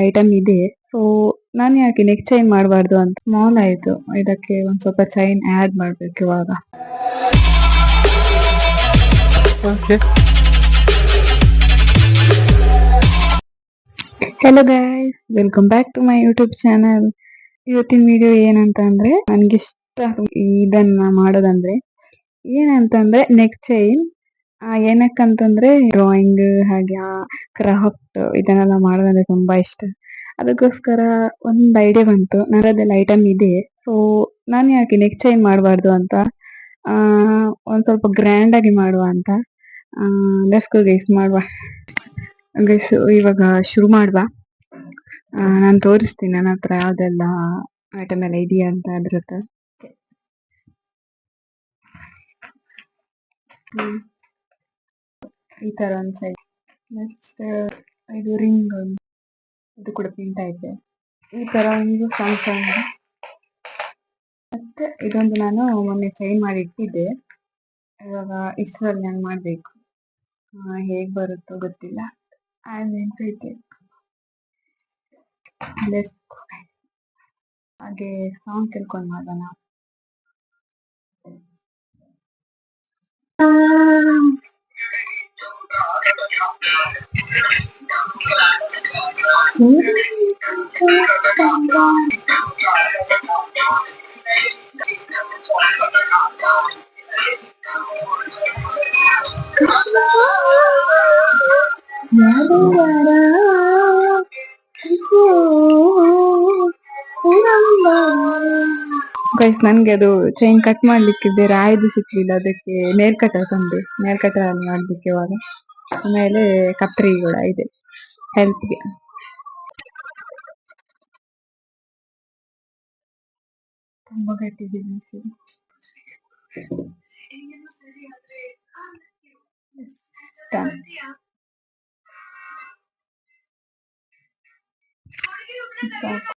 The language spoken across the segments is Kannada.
ಐಟಮ್ ಇದೆ. ಸೊ ನಾನು ಯಾಕೆ ನೆಕ್ ಚೈನ್ ಮಾಡಬಾರ್ದು ಅಂತ ಸ್ಮಾಲ್ ಆಯಿತು. ಇದಕ್ಕೆ ಒಂದು ಸ್ವಲ್ಪ ಚೈನ್ ಆಡ್ ಮಾಡ್ಬೇಕು ಇವಾಗ. Hello guys welcome back to my YouTube channel ಇವತ್ತಿನ ವಿಡಿಯೋ ಏನಂತ ಅಂದ್ರೆ ನನ್ಗೆ ಇಷ್ಟ ಇದನ್ನ ಮಾಡೋದಂದ್ರೆ ಏನಂತಂದ್ರೆ ನೆಕ್ ಚೈನ್ ಏನಕ್ಕಂತಂದ್ರೆ ಡ್ರಾಯಿಂಗ್ ಹಾಗೆ ಕ್ರಾಫ್ಟ್ ಇದನ್ನೆಲ್ಲ ಮಾಡೋದಂದ್ರೆ ತುಂಬಾ ಇಷ್ಟ. ಅದಕ್ಕೋಸ್ಕರ ಒಂದು ಐಡಿಯಾ ಬಂತು. ನನ್ನದೆಲ್ಲ ಐಟಮ್ ಇದೆ. ಸೊ ನಾನು ಯಾಕೆ ನೆಕ್ಸ್ಟ್ ಟೈಮ್ ಮಾಡಬಾರ್ದು ಅಂತ? ಒಂದು ಸ್ವಲ್ಪ ಗ್ರ್ಯಾಂಡ್ ಆಗಿ ಮಾಡುವ ಅಂತ. ಲೆಟ್ಸ್ ಗೋ ಗೈಸ್ ಮಾಡುವ. ಗೈಸ್ ಇವಾಗ ಶುರು ಮಾಡುವ. ನಾನು ತೋರಿಸ್ತೀನಿ ನನ್ನ ಹತ್ರ ಯಾವ್ದೆಲ್ಲ ಐಟಮ್ ಎಲ್ಲ ಇದೆಯಾ ಅಂತ ಅದ್ರ ಹ್ಮ್. ಈ ತರ ಒಂದು ಸೈಡ್ ನೆಕ್ಸ್ಟ್ ಇದು ರಿಂಗ್ ಇದು ಕೂಡ ಪ್ರಿಂಟ್ ಐತೆ ಈ ತರ ಒಂದು ಸಣ್ಣ ಸಣ್ಣ ಮತ್ತೆ ಇದೊಂದು ನಾನು ಮೊನ್ನೆ ಚೈನ್ ಮಾಡಿ ಇಟ್ಟಿದ್ದೆ. ಇವಾಗ ಇಷ್ಟರಲ್ಲಿ ನಾನು ಮಾಡಬೇಕು. ಹೇಗೆ ಬರುತ್ತೋ ಗೊತ್ತಿಲ್ಲ. ಹಾಗೆ ಸಾಂಗ್ ತಿಳ್ಕೊಂಡು ಮಾಡೋಣ. 음? 나를 알아 그래서 그런 말 ಗೈಸ್ ನನ್ಗೆ ಅದು ಚೈನ್ ಕಟ್ ಮಾಡ್ಲಿಕ್ಕಿದ್ದೆ ರಾಯ್ದು ಸಿಕ್ಲಿಲ್ಲ, ಅದಕ್ಕೆ ನೇಲ್ ಕಟರ್ ತಂದೆ. ನೇಲ್ ಕಟರ್ ಅಲ್ಲಿ ಮಾಡ್ಲಿಕ್ಕೆ ಇವಾಗ ಆಮೇಲೆ ಕತ್ರಿ ಕೂಡ ಇದೆ ಹೆಲ್ತ್ಗೆ ತುಂಬಾ ಗಟ್ಟಿದೆ Done. ಸಾಕು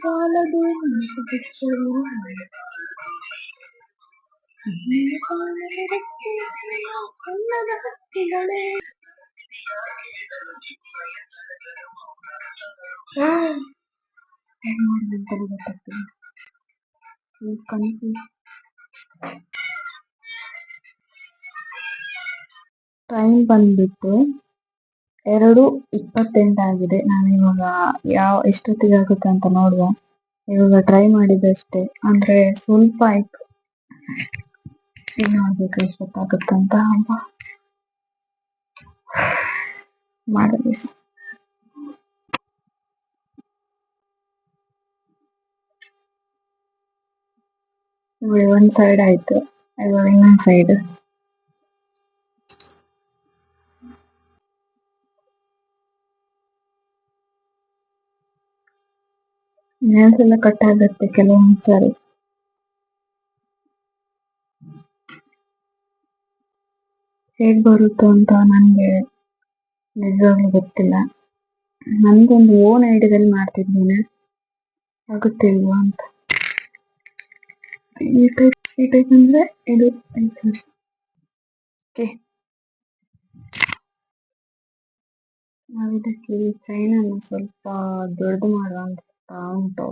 ಸಾಲದು ಮನಸ್ಸು ಬಿಚ್ಚಲು ಕನ್ನಡ ಹಕ್ಕಿಗಳೇ ಟೈಮ್ ಬಂದ್ಬಿಟ್ಟು ಎರಡು ಇಪ್ಪತ್ತೆಂಟಾಗಿದೆ ನಾನು ಇವಾಗ ಯಾವ ಎಷ್ಟೊತ್ತಿಗೆ ಆಗುತ್ತೆ ಅಂತ ನೋಡುವ. ಇವಾಗ ಟ್ರೈ ಮಾಡಿದಷ್ಟೇ. ಅಂದ್ರೆ ಸ್ವಲ್ಪ ಆಯ್ತು ನೋಡ್ಬೇಕು ಎಷ್ಟೊತ್ತಾಗುತ್ತಂತ ಮಾಡಲಿ ನೋಡಿ ಒಂದ್ ಸೈಡ್ ಆಯ್ತು. ಇವಾಗ ಇನ್ನೊಂದ್ ಸೈಡ್ ನೇಲ್ಸ್ ಎಲ್ಲ ಕಟ್ ಆಗುತ್ತೆ ಕೆಲವೊಂದ್ ಸಾರಿ. ಹೇಗ್ ಬರುತ್ತೋ ಅಂತ ನನಗೆ ನಿಜವಾಗ್ಲೂ ಗೊತ್ತಿಲ್ಲ. ನಂದೊಂದು ಓನ್ ಐಡಿಯಾದಲ್ಲಿ ಮಾಡ್ತಿದ್ದೀನಿ. ಆಗುತ್ತಿಲ್ವಾ ಅಂತ. ಈ ಟೈಪ್ ಈ ಟೈಪ್ ಅಂದ್ರೆ ಇದು ಓಕೆ. ನಾವು ಇದಕ್ಕೆ ಚೈನ್ ಅನ್ನು ಸ್ವಲ್ಪ ದೊಡ್ಡದು ಮಾಡುವ ಅಂತ ಉಂಟು.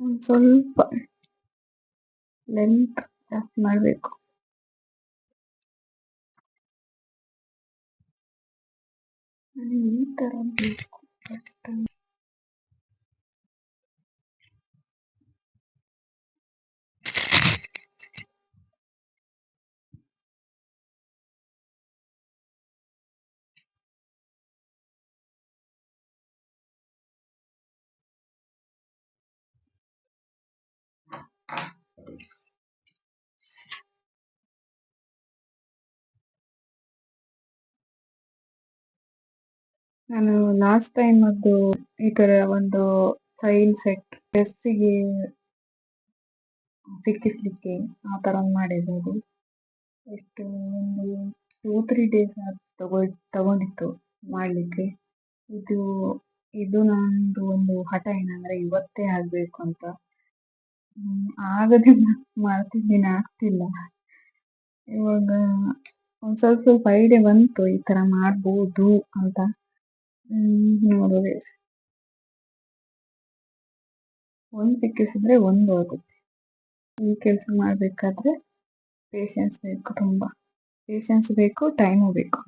ಒಂದು ಸ್ವಲ್ಪ ಲೆಂತ್ ಜಾಸ್ತಿ ಮಾಡಬೇಕು. ನನಗೆ ಈ ಥರ ಬೇಕು Thanks, Ben. ನಾನು ಲಾಸ್ಟ್ ಟೈಮ್ ಅದು ಈ ತರ ಒಂದು ಚೈನ್ ಸೆಟ್ ಡ್ರೆಸ್ಸಿಗೆ ಸಿಕ್ಕಿಸ್ಲಿಕ್ಕೆ ಆ ಒಂದ್ ಮಾಡಿದ್ದು ಅದು ಎಷ್ಟು ಒಂದು ಟೂ ತ್ರೀ ಡೇಸ್ ತಗೊ, ತಗೊಂಡಿತ್ತು ಮಾಡ್ಲಿಕ್ಕೆ. ಇದು ಇದು ನಂದು ಒಂದು ಹಠ ಏನಂದ್ರೆ ಇವತ್ತೇ ಆಗ್ಬೇಕು ಅಂತ. ಆಗದೆ ಮಾಡ್ತಿದ್ದೀನಿ ಆಗ್ತಿಲ್ಲ. ಇವಾಗ ಒಂದ್ ಸ್ವಲ್ಪ ಸ್ವಲ್ಪ ಐಡಿಯಾ ಬಂತು ಈ ತರ ಮಾಡ್ಬೋದು ಅಂತ. ನೋಡುವೆ ಒಂದ್ ಸಿಕ್ಕಿಸಿದ್ರೆ ಒಂದು ಹೋಗುತ್ತೆ ಈ ಕೆಲಸ ಮಾಡ್ಬೇಕಾದ್ರೆ ಪೇಶನ್ಸ್ ಬೇಕು ತುಂಬಾ. ಪೇಶನ್ಸ್ ಬೇಕು ಟೈಮು ಬೇಕು.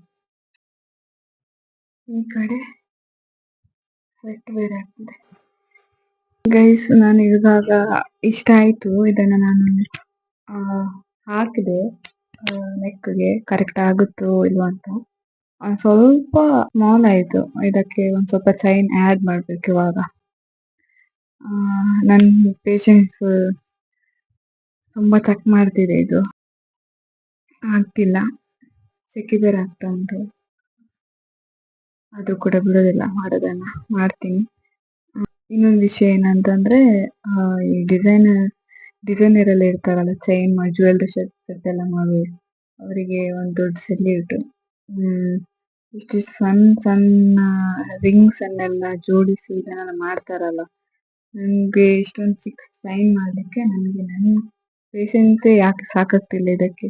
ಈ ಕಡೆ ಬೇರೆ ಆಗ್ತಿದೆ. ಗೈಸ್ ನಾನು ಇವಾಗ ಇಷ್ಟ ಆಯ್ತು ಇದನ್ನ ನಾನು ಹಾಕಿದೆ. ನೆಕ್ಗೆ ಕರೆಕ್ಟ್ ಆಗುತ್ತೋ ಇಲ್ವಾ ಅಂತ. ಸ್ವಲ್ಪ ಸ್ಮಾಲ್ ಆಯ್ತು. ಇದಕ್ಕೆ ಒಂದು ಸ್ವಲ್ಪ ಚೈನ್ ಆ್ಯಡ್ ಮಾಡಬೇಕು ಇವಾಗ. ನನ್ನ ನನ್ ತುಂಬ ಚೆಕ್ ಮಾಡ್ತಿದೆ ಇದು. ಆಗ್ತಿಲ್ಲ. ಸೆಕೆ ಬೇರೆ ಆಗ್ತಾ ಉಂಟು. ಅದು ಕೂಡ ಬಿಡೋದಿಲ್ಲ. ಮಾಡೋದನ್ನು ಮಾಡ್ತೀನಿ. ಇನ್ನೊಂದು ವಿಷಯ ಏನಂತಂದ್ರೆ ಈ ಡಿಸೈನರ್ ಡಿಸೈನರ್ ಎಲ್ಲ ಇರ್ತಾರಲ್ಲ ಚೈನ್ ಜ್ಯುವೆಲ್ರಿ ಸೆಟ್ ಎಲ್ಲ ಮಾಡಿ. ಅವರಿಗೆ ಒಂದು ದೊಡ್ಡ ಹ್ಮ್. ಇಷ್ಟು ಸಣ್ಣ ಸಣ್ಣ ರಿಂಗ್ಸ್ ಅನ್ನೆಲ್ಲ ಜೋಡಿಸಿ ಇದನ್ನೆಲ್ಲ ಮಾಡ್ತಾರಲ್ಲ, ನನ್ಗೆ ಇಷ್ಟೊಂದು ಚಿಕ್ಕ ಸೈನ್ ಮಾಡ್ಲಿಕ್ಕೆ ನನಗೆ ನನ್ನ ಪೇಷನ್ಸ್ ಯಾಕೆ ಸಾಕಾಗ್ತಿಲ್ಲ ಇದಕ್ಕೆ.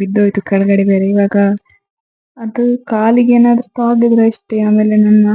ಬಿದ್ದೋಯ್ತು ಕೆಳಗಡೆ ಬೇರೆ ಇವಾಗ. ಅದು ಕಾಲಿಗೆ ಏನಾದ್ರು ತಾಗಿದ್ರೆ ಅಷ್ಟೇ, ಆಮೇಲೆ ನನ್ನ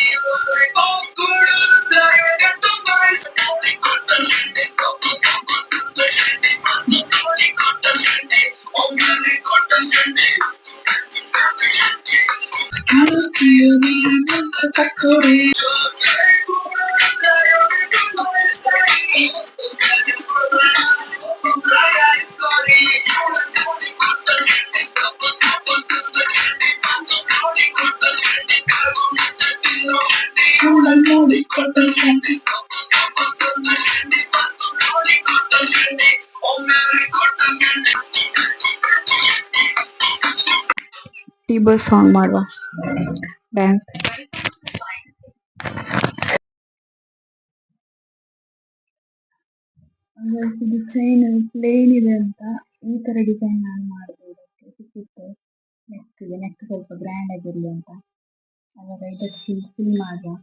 ಬಸ್ ಸಾಂಗ್ ಮಾಡುವ ಬ್ಯಾಂಕ್ ಇದು ಚೈನ್ ಪ್ಲೇನ್ ಇದೆ ಅಂತ ಈ ತರ ಡಿಸೈನ್ ನಾನು ಮಾಡ್ಬೋದು. ನೆಕ್ಸ್ಟ್ ನೆಕ್ಗೆ ನೆಕ್ ಸ್ವಲ್ಪ ಗ್ರ್ಯಾಂಡ್ ಆಗಿರ್ಲಿ ಅಂತ. ಅವಾಗ ಇದಕ್ಕೆ ಫಿಲ್ ಮಾಡುವ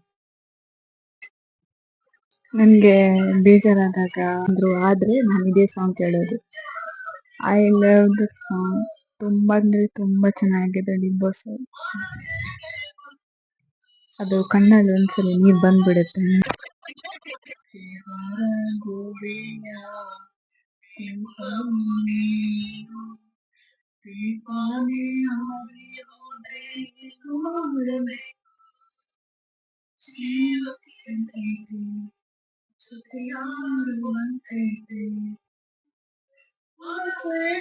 ನನ್ಗೆ ಬೇಜಾರಾದಾಗ ಅಂದ್ರು, ಆದ್ರೆ ನಾನು ಇದೇ ಸಾಂಗ್ ಕೇಳೋದು. ಐ ಲವ್ ದ ಸಾಂಗ್ ತುಂಬಾ ಅಂದ್ರೆ ತುಂಬಾ ಚೆನ್ನಾಗಿದೆ ಬಿಗ್ ಬಾಸ್. ಅದು ಕಣ್ಣಲ್ಲಿ ಒಂದ್ಸಲಿ ನೀರ್ ಬಂದ್ಬಿಡುತ್ತೆ. ಗೋವಿಯ Yeah.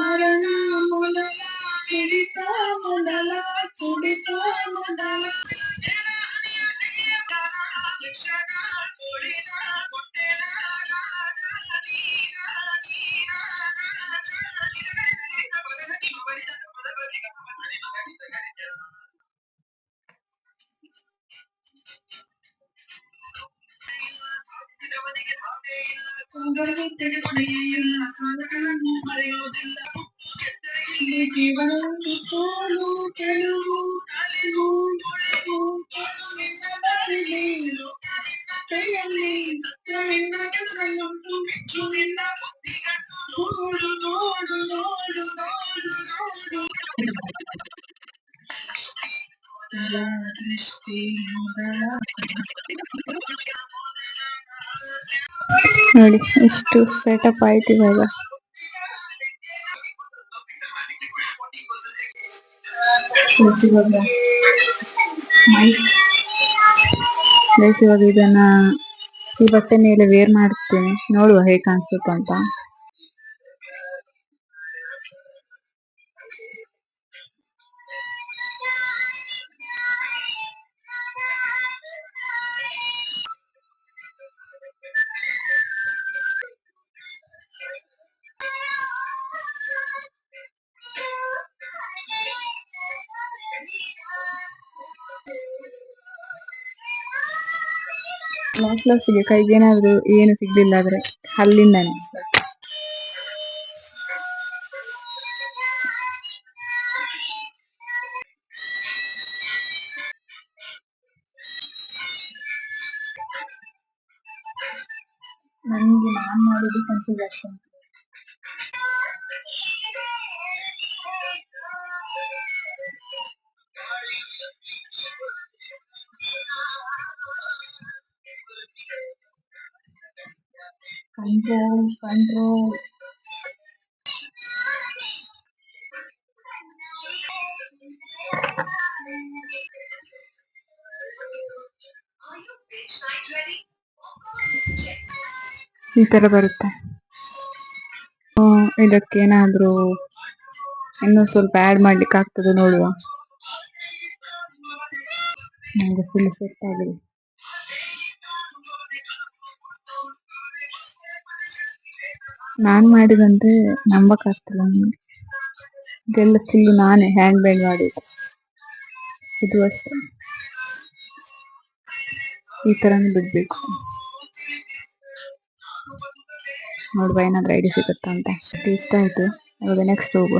ಮರಣ ಮೊದಲ ಹಿಡಿತ ಮೊದಲ ಕುಡಿತ ಮೊದಲ ಈ ನೋಡು ನೋಡು ನೋಡು ನೋಡು ನೋಡು ಮೊದಲ ದೃಷ್ಟಿ ಮೊದಲ ನೋಡಿ ಎಷ್ಟು ಸೆಟಪ್ ಆಯ್ತು ಇವಾಗ Guys, ಇವಾಗ Guys, ಇವಾಗ ಇದನ್ನ ಈ ಬಟ್ಟೆ ಮೇಲೆ ವೇರ್ ಮಾಡ್ತೀನಿ ನೋಡುವ ಹೇಗೆ ಕಾಣಿಸುತ್ತೆ ಅಂತ ಲಾಸ್ಟ್ ಲಾಸ್ಟಿಗೆ ಕೈಗೆ ಏನಾದ್ರು ಏನು ಸಿಗ್ಲಿಲ್ಲ ಆದ್ರೆ ಅಲ್ಲಿಂದನೇ. ನನಗೆ ನಾನ್ ಮಾಡೋದು ಕನ್ಫ್ಯೂಸ್ ಕಂಟ್ರೋಲ್ ಕಂಟ್ರೋಲ್ ಈ ತರ ಬರುತ್ತೆ. ಇದಕ್ಕೆ ಏನಾದ್ರು ಇನ್ನೂ ಸ್ವಲ್ಪ ಆಡ್ ಮಾಡ್ಲಿಕ್ಕೆ ಆಗ್ತದೆ ನೋಡುವ. ನನಗೆ ಫುಲ್ ಸೆಟ್ ಆಗಿದೆ. ನಾನ್ ಮಾಡಿದಂದ್ರೆ ನಂಬಕ್ ಆಗ್ತಿಲ್ಲ ನಂಗೆ ಇದೆಲ್ಲ ಫುಲ್ ನಾನೇ ಹ್ಯಾಂಡ್ ಬ್ಯಾಗ್ ಮಾಡಿದ್ದು. ಇದು ಅಷ್ಟೇ. ಈ ತರನೇ ಬಿಡ್ಬೇಕು. ನೋಡುವ ಏನಾದ್ರೂ ಐಡಿ ಸಿಗುತ್ತಾ ಅಂತ. ಇಷ್ಟ ಆಯ್ತು. ಇವಾಗ ನೆಕ್ಸ್ಟ್ ಹೋಗುವ.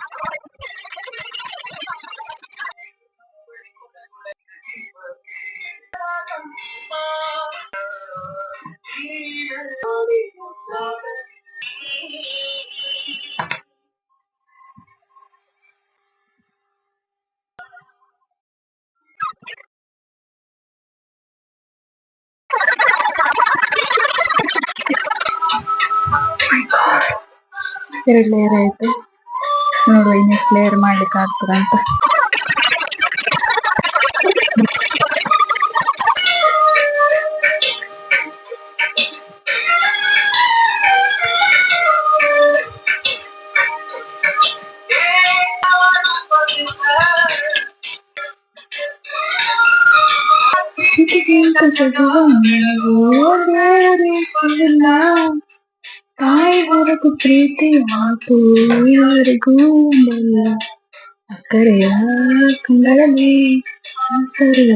ಎರಡು ಲೇಯರ್ ಆಯ್ತು ನೋಡುವ ಇನ್ನೆಷ್ಟು ಲೇಯರ್ ಮಾಡ್ಲಿಕ್ಕೆ ಆಗ್ತದ ಅಂತ ಇದಕ್ಕಿಂತ ಜಗವನ್ನು ಓಡಾಡಿಲ್ಲ. ತಾಯಿ ಹೊರತು ಪ್ರೀತಿ ಮಾತು ಯಾರಿಗೂ ಇಲ್ಲ ಅಕ್ಕರೆಯ ಕಂಗಳಲ್ಲಿ ಸರಿಯ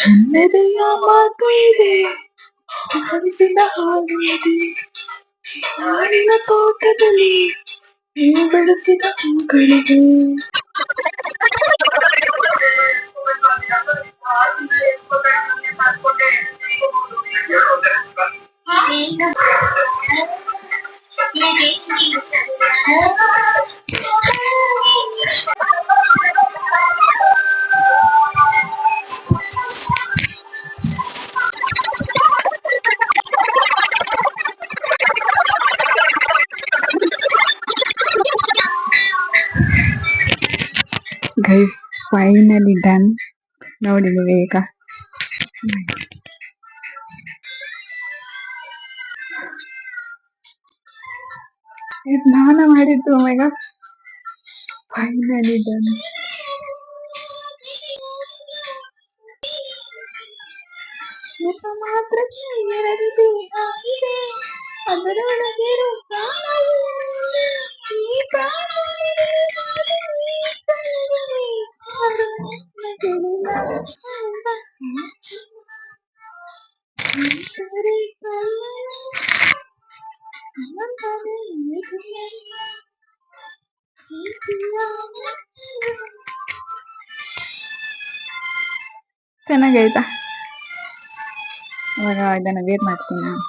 ನನ್ನದೆಯ ಮಾತು ಇದೆ ಹರಿಸಿದ ಹಾಗೆ ಇದೆ ನಾಡಿನ ತೋಟದಲ್ಲಿ ನೀವು ಬೆಳೆಸಿದ ಹೂಗಳಿವೆ ಗೈಸ್ ಫೈನಲಿ ಡನ್ ನೋಡಿ ನೀವು ಈಗ ಇದು ನಾನು ಮಾಡಿದ್ದು ಮೇಗ ಫೈನಲಿ ಡನ್ ಮಾತ್ರ ಎರಡು ದೇಹ ಇದೆ ಅದರೊಳಗೆ ಪ್ರಾಣವು ಇದೆ. ಈ ಪ್ರಾಣವಿದೆ, ಈ ಪ್ರಾಣವಿದೆ, ಅದು ನಗುವಿನ ಅಂದ. ಅಂತರೆ ಕೈಯ ಅಂತರೆ ಎದೆಯ ಪ್ರೀತಿಯ ಚೆನ್ನಾಗೈತಾ ಇವಾಗ ಇದನ್ನ ವೇರ್ ಮಾಡ್ತೀನಿ ನಾನು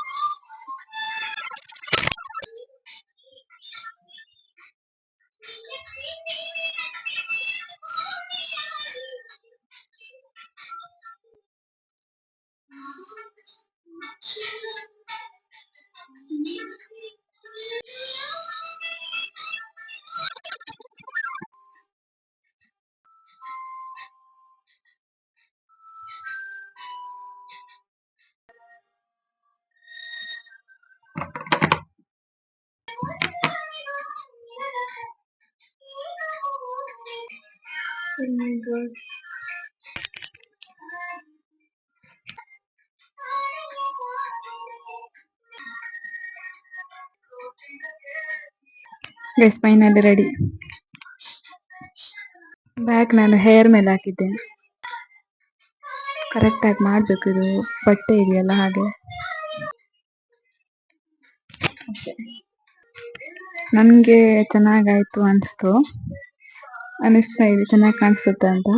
Guys finally ready bag ನಾನು ಹೇರ್ ಮೇಲೆ ಹಾಕಿದ್ದೆ ಕರೆಕ್ಟ್ ಆಗಿ ಮಾಡ್ಬೇಕು ಇದು. ಬಟ್ಟೆ ಇದೆಯಲ್ಲ ಹಾಗೆ. ನನ್ಗೆ ಚೆನ್ನಾಗಾಯ್ತು ಅನ್ಸ್ತು. ಅನಿಸ್ತಾ ಇದೆ. ಚೆನ್ನಾಗಿ ಕಾಣಿಸುತ್ತೆ ಅಂತ.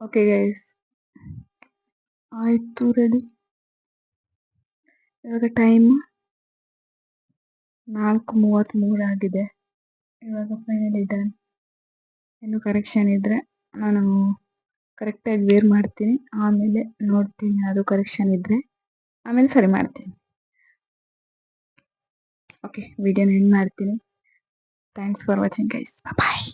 ಓಕೆ ಗೈಸ್ ಆಯಿತು ರೆಡಿ ಇವಾಗ ಟೈಮ್ ನಾಲ್ಕು ಮೂವತ್ತ್ಮೂರು ಆಗಿದೆ ಇವಾಗ ಫೈನಲಿ ಡನ್ ಇನ್ನು ಕರೆಕ್ಷನ್ ಇದ್ದರೆ ನಾನು ಕರೆಕ್ಟಾಗಿ ವೇರ್ ಮಾಡ್ತೀನಿ ಆಮೇಲೆ ನೋಡ್ತೀನಿ ಅದು ಕರೆಕ್ಷನ್ ಇದ್ದರೆ ಆಮೇಲೆ ಸರಿ ಮಾಡ್ತೀನಿ ಓಕೆ ವಿಡಿಯೋನ ಎಂಡ್ ಮಾಡ್ತೀನಿ thanks for watching guys bye